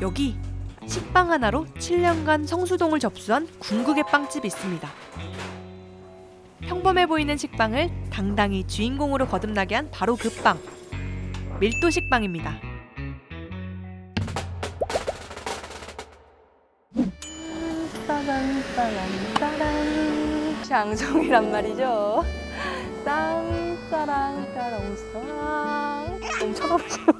여기 식빵 하나로 7년간 성수동을 접수한 궁극의 빵집이 있습니다. 평범해 보이는 식빵을 당당히 주인공으로 거듭나게 한 바로 그 빵. 밀도 식빵입니다. 장송이란 말이죠. 쌍 따랑 따랑 사랑 너무 쳐다보시는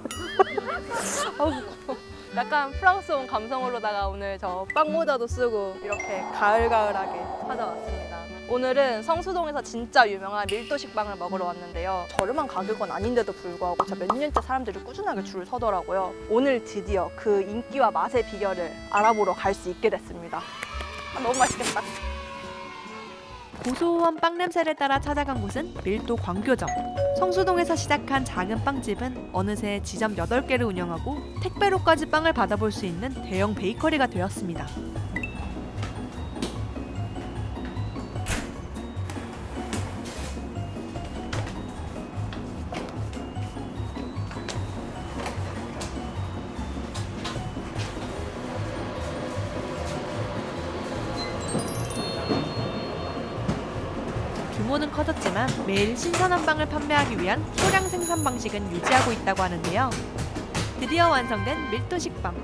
아우 무거워. 약간 프랑스온 감성으로다가 오늘 저 빵 모자도 쓰고 이렇게 가을가을하게 찾아왔습니다. 오늘은 성수동에서 진짜 유명한 밀도 식 빵을 먹으러 왔는데요. 저렴한 가격은 아닌데도 불구하고 진짜 몇 년째 사람들이 꾸준하게 줄을 서더라고요. 오늘 드디어 그 인기와 맛의 비결을 알아보러 갈 수 있게 됐습니다. 아, 너무 맛있겠다. 고소한 빵 냄새를 따라 찾아간 곳은 밀도 광교점. 성수동에서 시작한 작은 빵집은 어느새 지점 8개를 운영하고 택배로까지 빵을 받아볼 수 있는 대형 베이커리가 되었습니다. 규모는 커졌지만 매일 신선한 빵을 판매하기 위한 소량 생산 방식은 유지하고 있다고 하는데요. 드디어 완성된 밀도 식빵.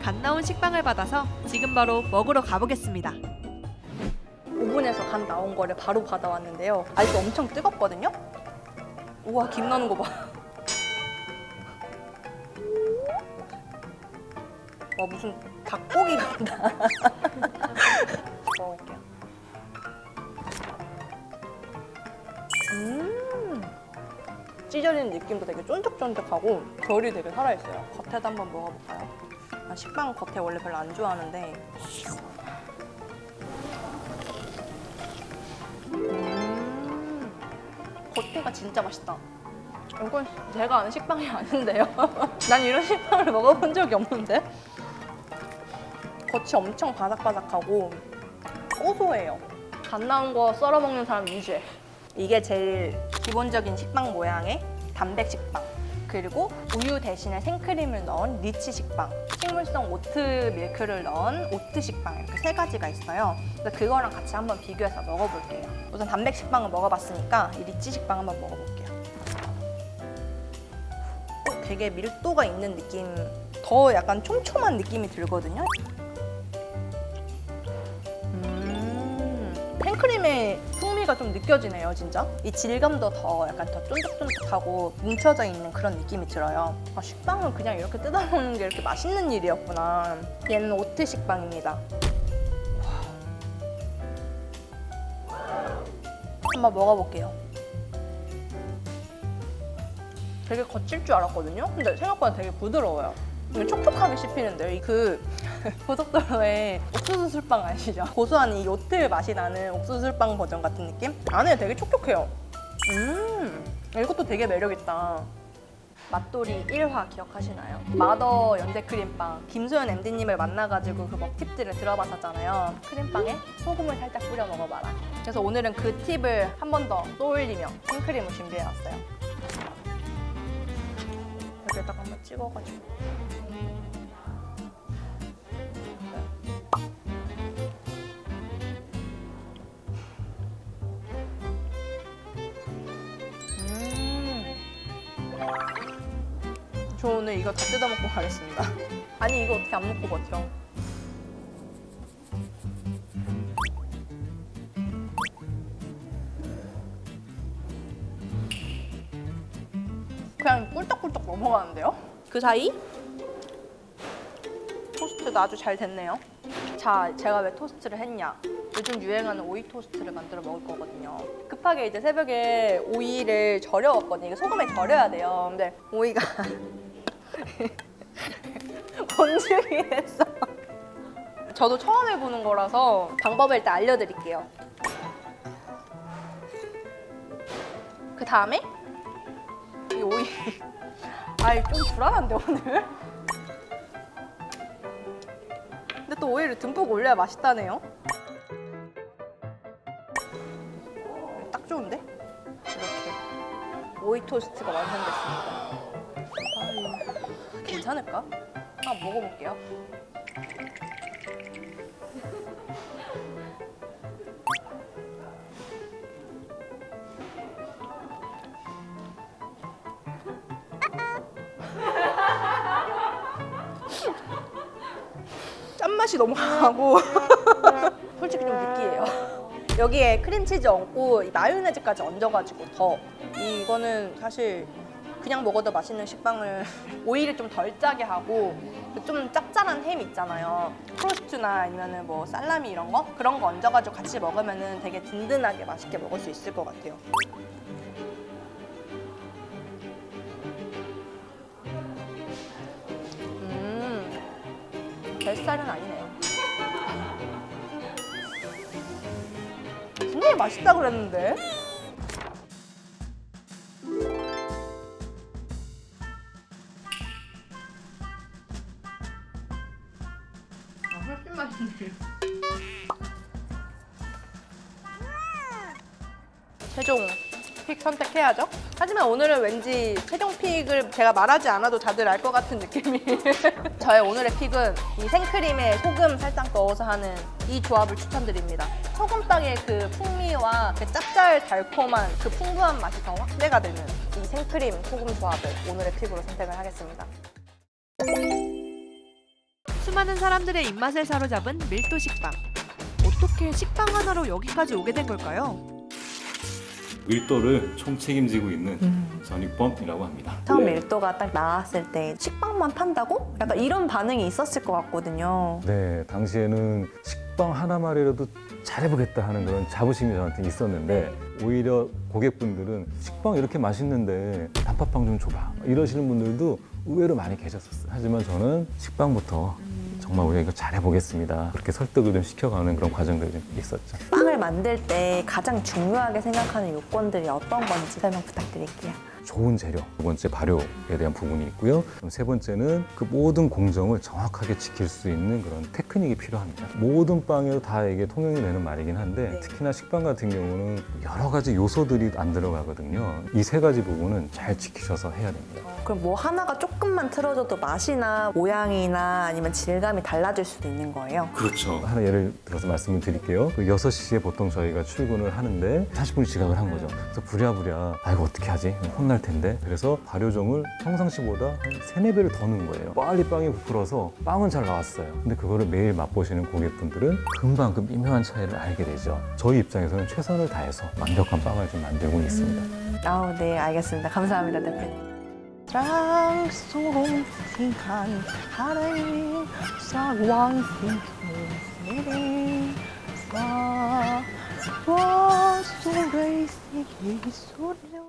갓 나온 식빵을 받아서 지금 바로 먹으러 가보겠습니다. 오븐에서 간 나온 거를 바로 받아왔는데요. 아직도 엄청 뜨겁거든요? 우와, 김 나는 거 봐. 와, 무슨 닭고기 같다. 먹어볼게요. 찢어지는 느낌도 되게 쫀득쫀득하고 결이 되게 살아있어요. 겉에도 한번 먹어볼까요? 난 식빵 겉에 원래 별로 안 좋아하는데 음, 겉에가 진짜 맛있다. 이건 제가 아는 식빵이 아닌데요. 난 이런 식빵을 먹어본 적이 없는데. 겉이 엄청 바삭바삭하고 고소해요. 갓 나온 거 썰어 먹는 사람 위주에. 이게 제일 기본적인 식빵 모양의 단백 식빵. 그리고 우유 대신에 생크림을 넣은 리치 식빵, 식물성 오트 밀크를 넣은 오트 식빵 이렇게 세 가지가 있어요. 그래서 그거랑 같이 한번 비교해서 먹어볼게요. 우선 단백 식빵을 먹어봤으니까 이 리치 식빵 한번 먹어볼게요. 어, 되게 밀도가 있는 느낌, 더 약간 촘촘한 느낌이 들거든요. 음, 생크림의 풍미가 좀 느껴지네요, 진짜. 이 질감도 더 약간 더 쫀득쫀득하고 뭉쳐져 있는 그런 느낌이 들어요. 아, 식빵을 그냥 이렇게 뜯어먹는 게 이렇게 맛있는 일이었구나. 얘는 오트 식빵입니다. 한번 먹어볼게요. 되게 거칠 줄 알았거든요. 근데 생각보다 되게 부드러워요. 촉촉하게 씹히는데요. 이그 고속도로에 옥수수 술빵 아시죠? 고소한 이 요트 맛이 나는 옥수수 술빵 버전 같은 느낌? 안에 되게 촉촉해요. 음, 이것도 되게 매력있다. 맛돌이 1화 기억하시나요? 마더 연대 크림빵 김소연 MD님을 만나가지고 그 먹팁들을 들어봤었잖아요 크림빵에 소금을 살짝 뿌려 먹어봐라 그래서 오늘은 그 팁을 한 번더 쏘올리며 생크림을 준비해왔어요 여기다가 한번 찍어가지고 저 오늘 이거 다 뜯어 먹고 가겠습니다. 아니 이거 어떻게 안 먹고 버텨? 그냥 꿀떡꿀떡 넘어가는데요? 그 사이 토스트도 아주 잘 됐네요. 자, 제가 왜 토스트를 했냐? 요즘 유행하는 오이 토스트를 만들어 먹을 거거든요. 급하게 이제 새벽에 오이를 절여왔거든요. 이게 소금에 절여야 돼요. 근데 오이가 번죽이 됐어. 저도 처음 해보는 거라서 방법을 일단 알려드릴게요. 그 다음에 이 오이. 아이 좀 불안한데 오늘. 근데 또 오이를 듬뿍 올려야 맛있다네요. 딱 좋은데? 이렇게 오이 토스트가 완성됐습니다. 괜찮을까? 한번 먹어볼게요. 짠맛이 너무 강하고 솔직히 좀 느끼해요. 여기에 크림치즈 얹고 이 마요네즈까지 얹어가지고 더 이거는 사실 그냥 먹어도 맛있는 식빵을 오일을 좀덜 짜게 하고 좀 짭짤한 햄 있잖아요. 프로스트나 아니면은 뭐 살라미 이런 거 그런 거 얹어가지고 같이 먹으면은 되게 든든하게 맛있게 먹을 수 있을 것 같아요. 음, 뱃살은 아니네요. 분명히 맛있다 그랬는데. 최종 픽 선택해야죠. 하지만 오늘은 왠지 최종 픽을 제가 말하지 않아도 다들 알 것 같은 느낌이. 저의 오늘의 픽은 이 생크림에 소금 살짝 넣어서 하는 이 조합을 추천드립니다. 소금빵의 그 풍미와 그 짭짤 달콤한 그 풍부한 맛이 더 확대가 되는 이 생크림 소금 조합을 오늘의 픽으로 선택을 하겠습니다. 수많은 사람들의 입맛을 사로잡은 밀도 식빵. 어떻게 식빵 하나로 여기까지 오게 된 걸까요? 밀도를 총 책임지고 있는 전익범이라고 합니다. 처음 밀도가 딱 나왔을 때 식빵만 판다고? 약간 이런 반응이 있었을 것 같거든요. 네, 당시에는 식빵 하나만이라도 잘해보겠다 하는 그런 자부심이 저한테 있었는데 오히려 고객분들은 식빵 이렇게 맛있는데 단팥빵 좀 줘봐 이러시는 분들도 의외로 많이 계셨었어요. 하지만 저는 식빵부터 정말 우리가 이거 잘해보겠습니다. 그렇게 설득을 좀 시켜가는 그런 과정들이 좀 있었죠. 빵을 만들 때 가장 중요하게 생각하는 요건들이 어떤 건지 설명 부탁드릴게요. 좋은 재료, 두 번째 발효에 대한 부분이 있고요. 세 번째는 그 모든 공정을 정확하게 지킬 수 있는 그런 테크닉이 필요합니다. 모든 빵에도 다 이게 통용이 되는 말이긴 한데 네. 특히나 식빵 같은 경우는 여러 가지 요소들이 안 들어가거든요. 이 세 가지 부분은 잘 지키셔서 해야 됩니다. 그럼 뭐 하나가 조금만 틀어져도 맛이나 모양이나 아니면 질감이 달라질 수도 있는 거예요. 그렇죠. 하나 예를 들어서 말씀을 드릴게요. 그 6시에 보통 저희가 출근을 하는데 40분 지각을 한 거죠. 그래서 부랴부랴 아 이거 어떻게 하지? 혼날 텐데. 그래서 발효종을 평상시보다 한 세네 배를 더 넣은 거예요. 빨리 빵이 부풀어서 빵은 잘 나왔어요. 근데 그거를 매일 맛보시는 고객분들은 금방 그 미묘한 차이를 알게 되죠. 저희 입장에서는 최선을 다해서 완벽한 빵을 좀 만들고 있습니다. 아우 네 알겠습니다. 감사합니다 대표님. 장송సిం한 하늘 사왕싱 사 와소레이시 소려